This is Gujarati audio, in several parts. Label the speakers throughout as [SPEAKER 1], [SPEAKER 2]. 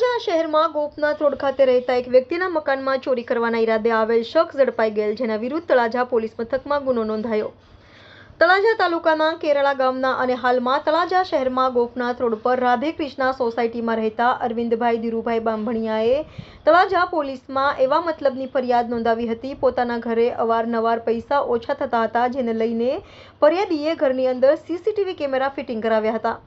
[SPEAKER 1] શહેરમાં ગોપનાથ રોડ ખાતે રહેતા એક વ્યક્તિના મકાનમાં ચોરી કરવાના ઈરાદે આવેલ શખ્સ ઝડપાઈ ગયેલ, જેના વિરુદ્ધ તળાજા પોલીસ મથકમાં ગુનો નોંધાયો. તળાજા તાલુકાના કેરળા ગામના અને હાલમાં તળાજા શહેરમાં ગોપનાથ રોડ પર રાધે કૃષ્ણા સોસાયટીમાં રહેતા અરવિંદભાઈ ધીરુભાઈ બાંભણિયાએ તળાજા પોલીસમાં એવા મતલબની ફરિયાદ નોંધાવી હતી, પોતાના ઘરે અવારનવાર પૈસા ઓછા થતા હતા, જેને લઈને ફરિયાદીએ ઘરની અંદર સીસીટીવી કેમેરા ફિટિંગ કરાવ્યા હતા.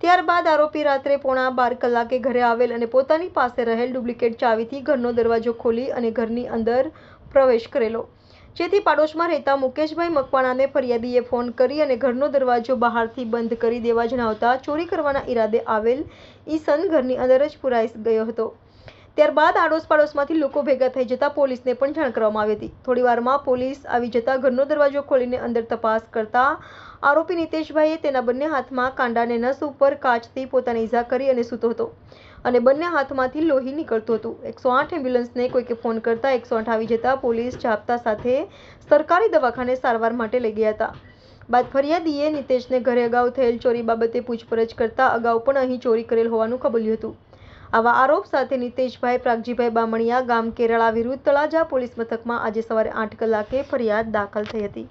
[SPEAKER 1] ત્યારબાદ આરોપી રાત્રે પોણા બાર કલાકે ઘરે આવેલ અને પોતાની પાસે રહેલ ડુપ્લિકેટ ચાવીથી ઘરનો દરવાજો ખોલી અને ઘરની અંદર પ્રવેશ કરેલો. જેથી પાડોશમાં રહેતા મુકેશભાઈ મકવાણાને ફરિયાદીએ ફોન કરી અને ઘરનો દરવાજો બહારથી બંધ કરી દેવા જણાવતા ચોરી કરવાના ઈરાદે આવેલ ઈસન ઘરની અંદર જ પુરાઈ ગયો હતો. ત્યારબાદ આડોશ પાડોશમાંથી લોકો ભેગા થઈ જતા પોલીસને પણ જાણ કરવામાં આવી હતી. થોડીવારમાં પોલીસ આવી જતા ઘરનો દરવાજો ખોલીને અંદર તપાસ કરતા આરોપી નિતેશભાઈએ તેના બંને હાથમાં કાંડાને નસ ઉપર કાચથી પોતાને ઈજા કરી અને સૂતો હતો અને બંને હાથમાંથી લોહી નીકળતું હતું. એકસો આઠ એમ્બ્યુલન્સને કોઈકે ફોન કરતા એકસો આઠ આવી જતા પોલીસ જાપ્તા સાથે સરકારી દવાખાને સારવાર માટે લઈ ગયા હતા. બાદ ફરિયાદીએ નિતેશને ઘરે અગાઉ થયેલ ચોરી બાબતે પૂછપરછ કરતા અગાઉ પણ અહીં ચોરી કરેલ હોવાનું કબૂલ્યું હતું. આવા આરોપ સાથે નિતેશભાઈ, પ્રાગજીભાઈ બામણિયા ગામ કેરળા વિરુદ્ધ તળાજા પોલીસ મથકમાં આજે સવારે આઠ કલાકે ફરિયાદ દાખલ થઈ હતી.